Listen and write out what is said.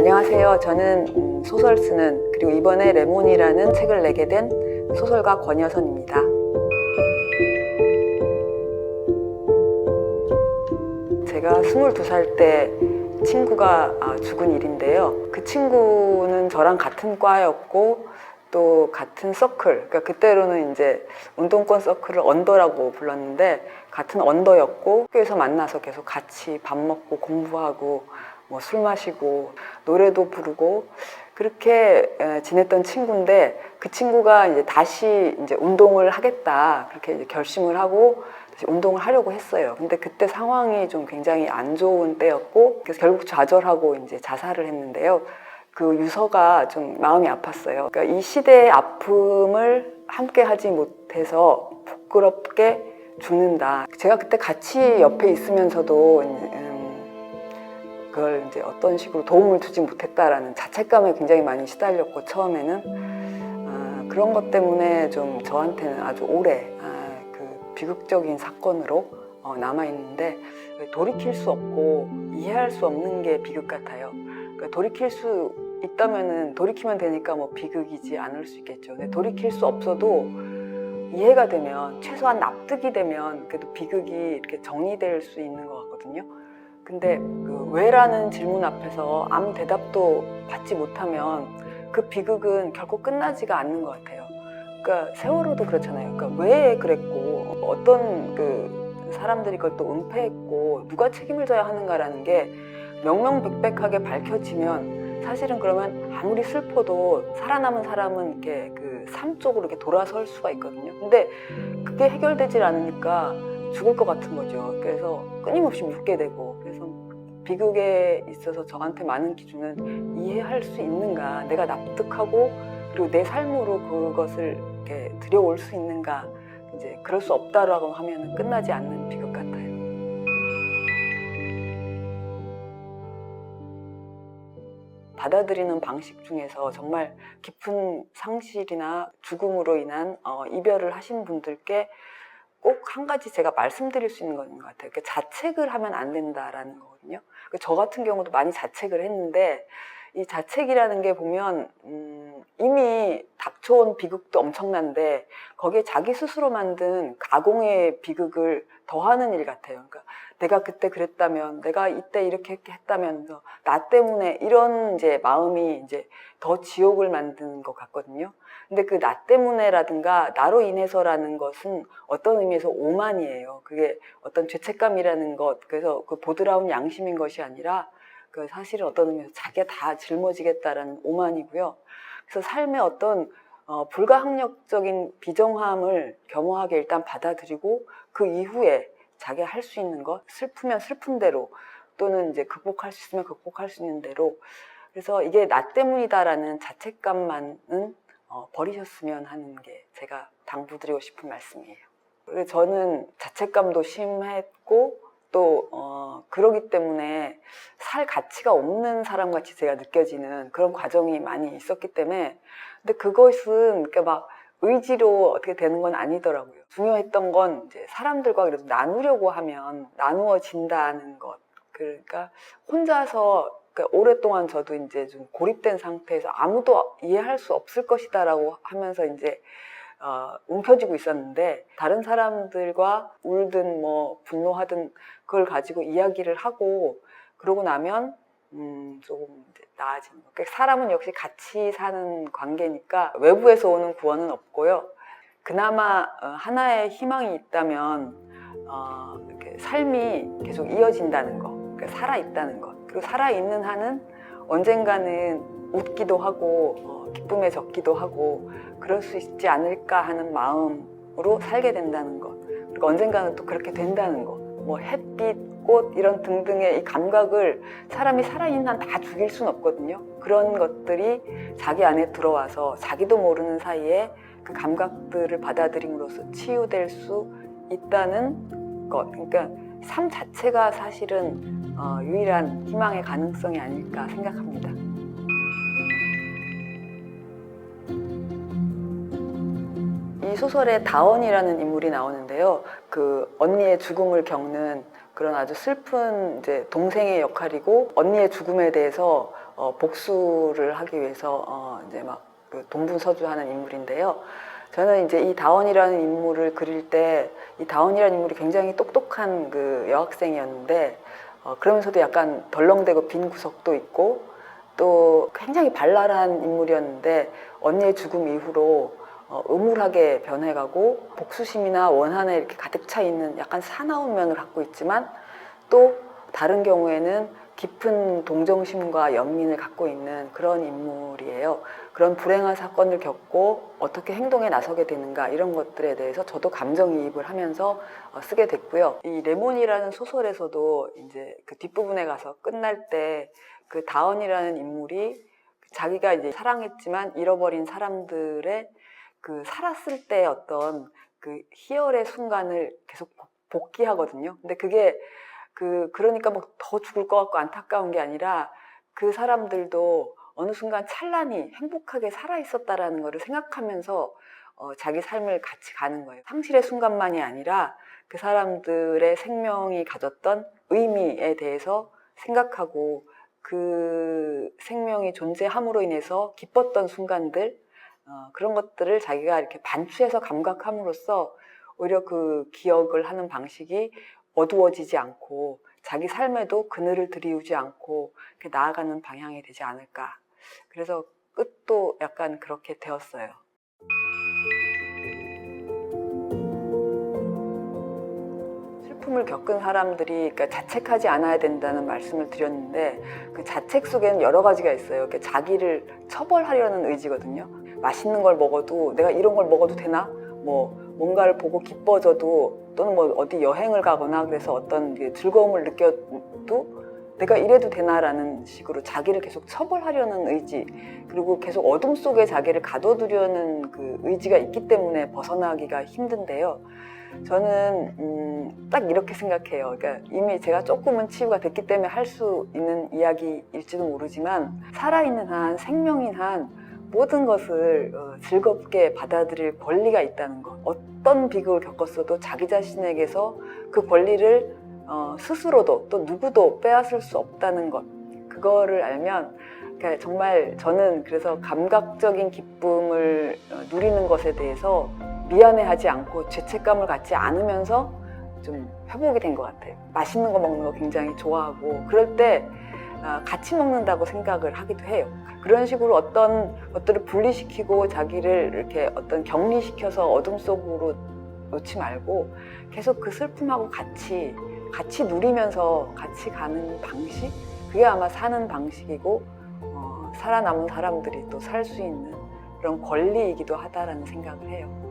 안녕하세요. 저는 음, 소설 쓰는 그리고 이번에 레몬이라는 책을 내게 된 소설가 권여선입니다. 제가 22살 때 친구가 아, 죽은 일인데요. 그 친구는 저랑 같은 과였고 또 같은 서클, 그러니까 그때로는 이제 운동권 서클을 언더라고 불렀는데 같은 언더였고 학교에서 만나서 계속 같이 밥 먹고 공부하고 뭐 술 마시고 노래도 부르고 그렇게 에, 지냈던 친구인데 그 친구가 이제 다시 이제 운동을 하겠다 그렇게 이제 결심을 하고 다시 운동을 하려고 했어요. 근데 그때 상황이 좀 굉장히 안 좋은 때였고 그래서 결국 좌절하고 이제 자살을 했는데요. 그 유서가 좀 마음이 아팠어요. 그러니까 이 시대의 아픔을 함께 하지 못해서 부끄럽게 죽는다. 제가 그때 같이 옆에 있으면서도 음, 그걸 이제 어떤 식으로 도움을 주지 못했다라는 자책감에 굉장히 많이 시달렸고 처음에는 아, 그런 것 때문에 좀 저한테는 아주 오래 아, 그 비극적인 사건으로 어, 남아 있는데 돌이킬 수 없고 이해할 수 없는 게 비극 같아요. 그러니까 돌이킬 수 있다면은 돌이키면 되니까 뭐 비극이지 않을 수 있겠죠. 근데 돌이킬 수 없어도 이해가 되면 최소한 납득이 되면 그래도 비극이 이렇게 정리될 수 있는 것 같거든요. 근데 그 왜라는 질문 앞에서 아무 대답도 받지 못하면 그 비극은 결코 끝나지가 않는 것 같아요. 그러니까 세월호도 그렇잖아요. 그러니까 왜 그랬고 어떤 그 사람들이 그걸 또 은폐했고 누가 책임을 져야 하는가라는 게 명명백백하게 밝혀지면 사실은 그러면 아무리 슬퍼도 살아남은 사람은 이렇게 그 삶 쪽으로 이렇게 돌아설 수가 있거든요. 근데 그게 해결되질 않으니까 죽을 것 같은 거죠. 그래서 끊임없이 묻게 되고 비극에 있어서 저한테 많은 기준은 이해할 수 있는가, 내가 납득하고 그리고 내 삶으로 그것을 이렇게 들여올 수 있는가, 이제 그럴 수 없다라고 하면 끝나지 않는 비극 같아요. 받아들이는 방식 중에서 정말 깊은 상실이나 죽음으로 인한 어, 이별을 하신 분들께 꼭 한 가지 제가 말씀드릴 수 있는 것 같아요. 그러니까 자책을 하면 안 된다라는 거거든요. 그저 같은 경우도 많이 자책을 했는데 이 자책이라는 게 보면 음, 이미 닥쳐온 비극도 엄청난데 거기에 자기 스스로 만든 가공의 비극을 더하는 일 같아요. 그러니까 내가 그때 그랬다면, 내가 이때 이렇게 했다면서 나 때문에 이런 이제 마음이 이제 더 지옥을 만드는 것 같거든요. 근데 그 나 때문에라든가 나로 인해서라는 것은 어떤 의미에서 오만이에요. 그게 어떤 죄책감이라는 것, 그래서 그 보드라운 양심인 것이 아니라 그 사실은 어떤 의미에서 자기가 다 짊어지겠다라는 오만이고요. 그래서 삶의 어떤 어, 불가항력적인 비정함을 겸허하게 일단 받아들이고 그 이후에 자기가 할 수 있는 것, 슬프면 슬픈 대로 또는 이제 극복할 수 있으면 극복할 수 있는 대로 그래서 이게 나 때문이다라는 자책감만은 어, 버리셨으면 하는 게 제가 당부드리고 싶은 말씀이에요. 그리고 저는 자책감도 심했고 또 어, 그러기 때문에 살 가치가 없는 사람 같이 제가 느껴지는 그런 과정이 많이 있었기 때문에 근데 그것은 이렇게 막 의지로 어떻게 되는 건 아니더라고요. 중요했던 건 이제 사람들과 그래도 나누려고 하면 나누어진다는 것. 그러니까 혼자서 그러니까 오랫동안 저도 이제 좀 고립된 상태에서 아무도 이해할 수 없을 것이다라고 하면서 이제 어, 움켜쥐고 있었는데 다른 사람들과 울든 뭐 분노하든 그걸 가지고 이야기를 하고 그러고 나면 음, 조금 이제 나아지는 거. 그러니까 사람은 역시 같이 사는 관계니까 외부에서 오는 구원은 없고요. 그나마 어, 하나의 희망이 있다면 어, 삶이 계속 이어진다는 거, 그러니까 살아 있다는 것. 그리고 살아 있는 한은 언젠가는 웃기도 하고 어, 기쁨에 젖기도 하고 그럴 수 있지 않을까 하는 마음으로 살게 된다는 것. 그리고 언젠가는 또 그렇게 된다는 것. 뭐 햇빛, 꽃 이런 등등의 이 감각을 사람이 살아있는 한 다 죽일 수는 없거든요. 그런 것들이 자기 안에 들어와서 자기도 모르는 사이에 그 감각들을 받아들임으로써 치유될 수 있다는 것. 그러니까 삶 자체가 사실은 어, 유일한 희망의 가능성이 아닐까 생각합니다. 이 소설에 다원이라는 인물이 나오는데요. 그 언니의 죽음을 겪는 그런 아주 슬픈 이제 동생의 역할이고 언니의 죽음에 대해서 어, 복수를 하기 위해서 어, 이제 막 그 동분서주하는 인물인데요. 저는 이제 이 다원이라는 인물을 그릴 때 이 다원이라는 인물이 굉장히 똑똑한 그 여학생이었는데 어, 그러면서도 약간 덜렁대고 빈 구석도 있고 또 굉장히 발랄한 인물이었는데 언니의 죽음 이후로 어, 음울하게 변해가고 복수심이나 원한에 이렇게 가득 차 있는 약간 사나운 면을 갖고 있지만 또 다른 경우에는 깊은 동정심과 연민을 갖고 있는 그런 인물이에요. 그런 불행한 사건을 겪고 어떻게 행동에 나서게 되는가 이런 것들에 대해서 저도 감정이입을 하면서 어, 쓰게 됐고요. 이 레몬이라는 소설에서도 이제 그 뒷부분에 가서 끝날 때 그 다원이라는 인물이 자기가 이제 사랑했지만 잃어버린 사람들의 그 살았을 때 어떤 그 희열의 순간을 계속 복- 복귀하거든요. 근데 그게 그 그러니까 뭐더 죽을 것 같고 안타까운 게 아니라 그 사람들도 어느 순간 찬란히 행복하게 살아 있었다라는 것을 생각하면서 어, 자기 삶을 같이 가는 거예요. 상실의 순간만이 아니라 그 사람들의 생명이 가졌던 의미에 대해서 생각하고 그 생명이 존재함으로 인해서 기뻤던 순간들 어, 그런 것들을 자기가 이렇게 반추해서 감각함으로써 오히려 그 기억을 하는 방식이 어두워지지 않고 자기 삶에도 그늘을 들이우지 않고 나아가는 방향이 되지 않을까. 그래서 끝도 약간 그렇게 되었어요. 슬픔을 겪은 사람들이 그러니까 자책하지 않아야 된다는 말씀을 드렸는데 그 자책 속에는 여러 가지가 있어요. 그러니까 자기를 처벌하려는 의지거든요. 맛있는 걸 먹어도 내가 이런 걸 먹어도 되나? 뭐 뭔가를 보고 기뻐져도 또는 뭐 어디 여행을 가거나 그래서 어떤 그 즐거움을 느껴도 내가 이래도 되나라는 식으로 자기를 계속 처벌하려는 의지 그리고 계속 어둠 속에 자기를 가둬두려는 그 의지가 있기 때문에 벗어나기가 힘든데요. 저는 음, 딱 이렇게 생각해요. 그러니까 이미 제가 조금은 치유가 됐기 때문에 할 수 있는 이야기일지도 모르지만 살아있는 한 생명인 한 모든 것을 어, 즐겁게 받아들일 권리가 있다는 것. 어떤 비극을 겪었어도 자기 자신에게서 그 권리를 어, 스스로도 또 누구도 빼앗을 수 없다는 것. 그거를 알면 그러니까 정말 저는 그래서 감각적인 기쁨을 어, 누리는 것에 대해서 미안해하지 않고 죄책감을 갖지 않으면서 좀 회복이 된 것 같아요. 맛있는 거 먹는 거 굉장히 좋아하고 그럴 때 아, 같이 먹는다고 생각을 하기도 해요. 그런 식으로 어떤 것들을 분리시키고 자기를 이렇게 어떤 격리시켜서 어둠 속으로 놓지 말고 계속 그 슬픔하고 같이 같이 누리면서 같이 가는 방식 그게 아마 사는 방식이고 어, 살아남은 사람들이 또 살 수 있는 그런 권리이기도 하다라는 생각을 해요.